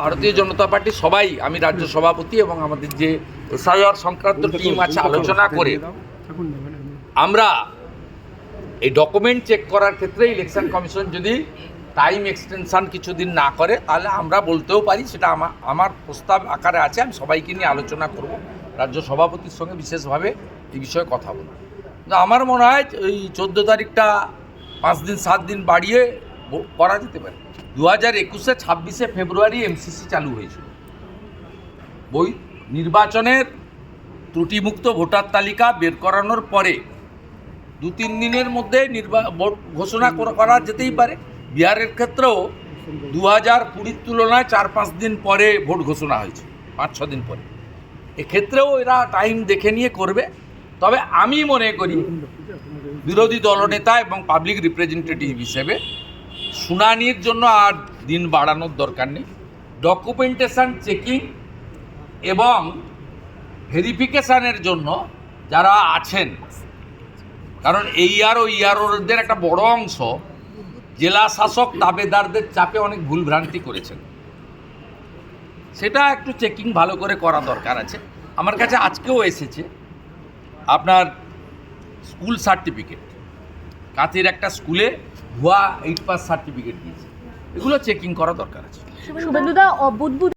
ভারতীয় জনতা পার্টি সবাই আমি রাজ্য সভাপতি এবং আমাদের যে এসআইআর সংক্রান্ত টিম আছে আলোচনা করে আমরা এই ডকুমেন্ট চেক করার ক্ষেত্রে ইলেকশন কমিশন যদি টাইম এক্সটেনশন কিছুদিন না করে তাহলে আমরা বলতেও পারি সেটা আমার আমার প্রস্তাব আকারে আছে আমি সবাইকে নিয়ে আলোচনা করব। রাজ্য সভাপতির সঙ্গে বিশেষভাবে এই বিষয়ে কথা বলব। কিন্তু আমার মনে হয় ওই চোদ্দ তারিখটা পাঁচ দিন সাত দিন বাড়িয়ে করা যেতে পারে। দু হাজার একুশে ছাব্বিশে ফেব্রুয়ারি এমসিসি চালু হয়েছিল। বই নির্বাচনের ত্রুটিমুক্ত ভোটার তালিকা বের করানোর পরে দু তিন দিনের মধ্যে নির্বা, ভোট ঘোষণা করা- যেতেই পারে। বিহারের ক্ষেত্রেও দু হাজার কুড়ির তুলনায় চার পাঁচ দিন পরে ভোট ঘোষণা হয়েছে, পাঁচ ছ দিন পরে। এক্ষেত্রেও এরা টাইম দেখে নিয়ে করবে। তবে আমি মনে করি বিরোধী দলনেতা এবং পাবলিক রিপ্রেজেন্টেটিভ হিসেবে শুনানির জন্য আর দিন বাড়ানোর দরকার নেই। ডকুমেন্টেশন চেকিং এবং ভেরিফিকেশানের জন্য যারা আছেন, কারণ এই আর ও ইয়ারোদের একটা বড় অংশ জেলা শাসক দাবেদারদের চাপে অনেক ভুলভ্রান্তি করেছেন। সেটা একটু চেকিং ভালো করে করা দরকার আছে। আমার কাছে আজকেও এসেছে আপনার স্কুল সার্টিফিকেট। কাঁথির একটা স্কুলে ভুয়া এইট পাস সার্টিফিকেট দিয়েছে। এগুলো চেকিং করা দরকার আছে। শুভেন্দুদা বুধবুধ